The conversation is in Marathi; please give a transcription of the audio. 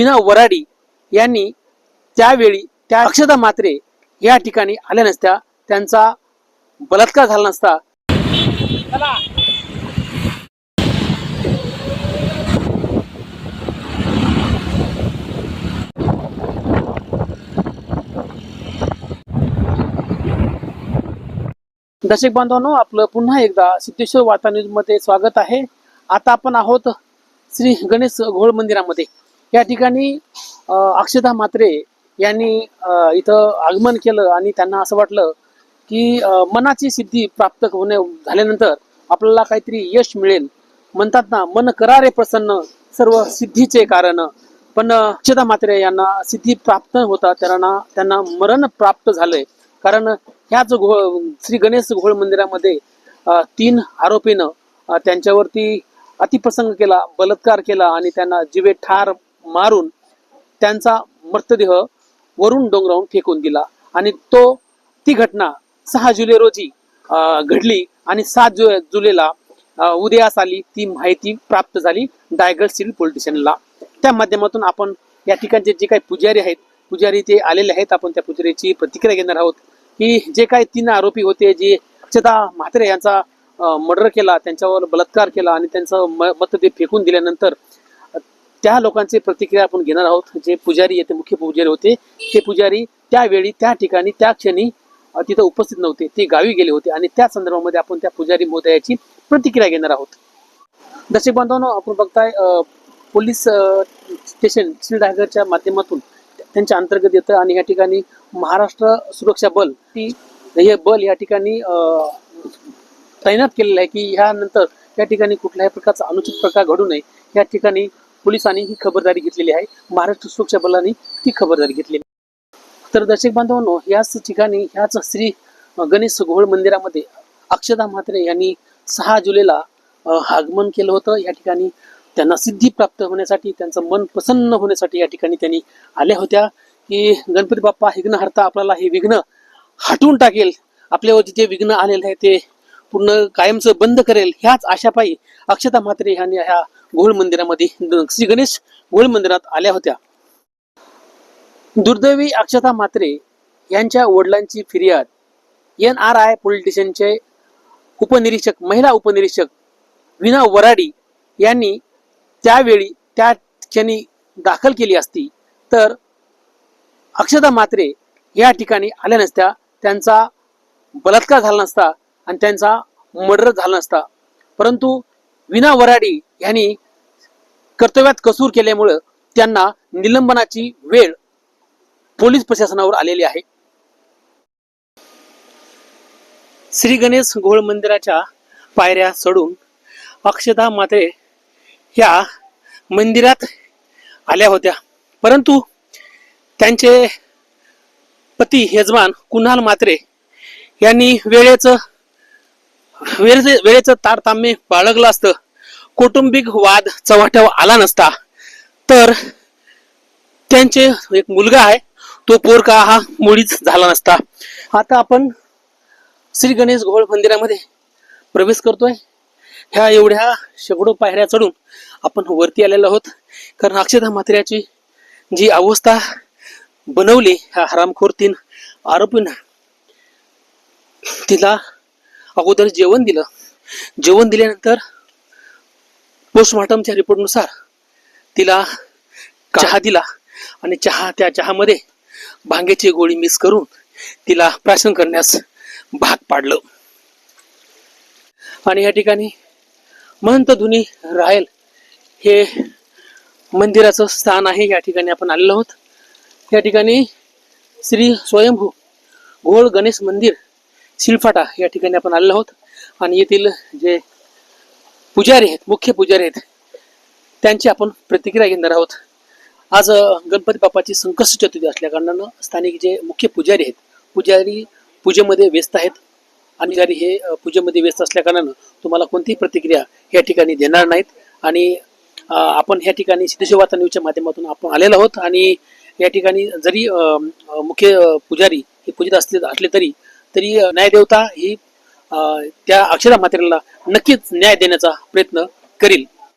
विना वराडी यांनी त्यावेळी त्या अक्षता मात्रे या ठिकाणी आल्या नसत्या. त्यांचा बलात्कार झाला नसता. दर्शक बांधवांनो आपलं पुन्हा एकदा सिद्धेश्वर वार्ता न्यूजमध्ये स्वागत आहे. आता आपण आहोत श्री गणेश घोळ मंदिरामध्ये. या ठिकाणी अक्षता मात्रे यांनी इथं आगमन केलं आणि त्यांना असं वाटलं की मनाची सिद्धी प्राप्त होणे झाल्यानंतर आपल्याला काहीतरी यश मिळेल. म्हणतात ना मन करारे प्रसन्न सर्व सिद्धीचे कारण. पण अक्षता मात्रे यांना सिद्धी प्राप्त होता त्यांना त्यांना मरण प्राप्त झालंय. कारण ह्याच घोळ श्री गणेश घोळ मंदिरामध्ये तीन आरोपीनं त्यांच्यावरती अतिप्रसंग केला बलात्कार केला आणि त्यांना जीवे ठार मारून त्यांचा मृतदेह वरून डोंगरावून फेकून दिला. आणि तो ती घटना सहा जुलै रोजी घडली. आणि सात जु जुलैला उदयास आली. ती माहिती प्राप्त झाली डायगड सिव्हिल पोलीस स्टेशनला. त्या माध्यमातून आपण या ठिकाणचे जे काही पुजारी आहेत पुजारी ते आलेले आहेत आपण त्या पुजारीची प्रतिक्रिया घेणार आहोत. की जे काही तीन आरोपी होते जे अक्षता म्हात्रे यांचा मर्डर केला त्यांच्यावर बलात्कार केला आणि त्यांचं म- मृतदेह फेकून दिल्यानंतर त्या लोकांची प्रतिक्रिया आपण घेणार आहोत. जे पुजारी येथे मुख्य पुजारी होते. ते पुजारी त्यावेळी त्या ठिकाणी त्या क्षणी तिथं उपस्थित नव्हते. ते गावी गेले होते आणि त्या संदर्भामध्ये आपण त्या पुजारी महोदयाची प्रतिक्रिया घेणार आहोत. दर्शक बांधवांनो आपण बघताय पोलीस स्टेशन श्रीडागरच्या माध्यमातून त्यांच्या अंतर्गत येतं आणि या ठिकाणी महाराष्ट्र सुरक्षा बल ती हे बल या ठिकाणी तैनात केलेलं आहे की ह्यानंतर या ठिकाणी कुठल्याही प्रकारचा अनुचित प्रकार घडू नये. या ठिकाणी पोलिसांनी ही खबरदारी घेतलेली आहे. महाराष्ट्र सुरक्षा बलाने ती खबरदारी घेतलेली आहे. तर दर्शक बांधवांनो याच ठिकाणी ह्याच श्री गणेश घोळ मंदिरामध्ये अक्षता म्हात्रे यांनी सहा जुलैला आगमन केलं होतं. या ठिकाणी त्यांना सिद्धी प्राप्त होण्यासाठी त्यांचं मन प्रसन्न होण्यासाठी या ठिकाणी त्यांनी आल्या होत्या. की गणपती बाप्पा विघ्नहर्ता आपल्याला हे विघ्न हटवून टाकेल. आपल्यावर जे विघ्न आलेलं आहे ते पूर्ण कायमचं बंद करेल. ह्याच आशापायी अक्षता म्हात्रे ह्यांनी ह्या घोळ मंदिरामध्ये श्री गणेश घोळ मंदिरात आल्या होत्या. दुर्दैवी अक्षता म्हात्रे यांच्या वडिलांची फिर्याद. एन आर आय पोलीस स्टेशनचे उपनिरीक्षक महिला उपनिरीक्षक विना वराडी यांनी त्यावेळी त्या क्षणी दाखल केली असती. तर अक्षता मात्रे या ठिकाणी आल्या नसत्या. त्यांचा बलात्कार झाला नसता आणि त्यांचा मर्डर झाला नसता. परंतु विना वराडी यांनी कर्तव्यात कसूर केल्यामुळं त्यांना निलंबनाची वेळ पोलीस प्रशासनावर आलेली आहे. श्री गणेश घोळ मंदिराच्या पायऱ्या चढून अक्षता मात्रे ह्या मंदिरात आल्या होत्या. परंतु त्यांचे पती यजमान कुणाल मात्रे यांनी वेळेचं वेळेचे वेळेचं तारतम्य बाळगलं असतं. कौटुंबिक वाद चव्हाट्यावर आला नसता तर त्यांचे एक मुलगा आहे तो पोरका हा मुळीच झाला नसता. आता आपण श्री गणेश घोळ मंदिरामध्ये प्रवेश करतोय. ह्या एवढ्या शेकडो पायऱ्या चढून आपण वरती आलेलो आहोत. कारण अक्षता म्हात्र्याची जी अवस्था बनवली ह्या हरामखोर तीन आरोपींना तिला अगोदर जेवण दिलं. जेवण दिल्यानंतर पोस्टमॉर्टमच्या रिपोर्टनुसार तिला चहा दिला आणि चहा त्या चहामध्ये भांग्याची गोळी मिस करून तिला प्राशन करण्यास भाग पाडलं. आणि या ठिकाणी महंत धुनी रायल हे मंदिराचं स्थान आहे या ठिकाणी आपण आलेलो आहोत. या ठिकाणी श्री स्वयंभू घोळ गणेश मंदिर शिलफाटा या ठिकाणी आपण आलेलो आहोत. आणि येथील जे पुजारी आहेत मुख्य पुजारी आहेत. त्यांची आपण प्रतिक्रिया घेणार आहोत. आज गणपती बाप्पाची संकष्ट चतुर्थी असल्या कारणानं स्थानिक जे मुख्य पुजारी आहेत पुजारी पूजेमध्ये व्यस्त आहेत. आणि जरी हे पूजेमध्ये व्यस्त असल्या कारणानं तुम्हाला कोणतीही प्रतिक्रिया या ठिकाणी देणार नाहीत. आणि आपण ह्या ठिकाणी सिद्धेश्वर न्यूजच्या माध्यमातून आपण आलेलो आहोत. आणि या ठिकाणी जरी मुख्य पुजारी हे पूजित असले असले तरी तरी न्यायदेवता ही त्या अक्षरा मात्रेला नक्कीच न्याय देण्याचा प्रयत्न करील.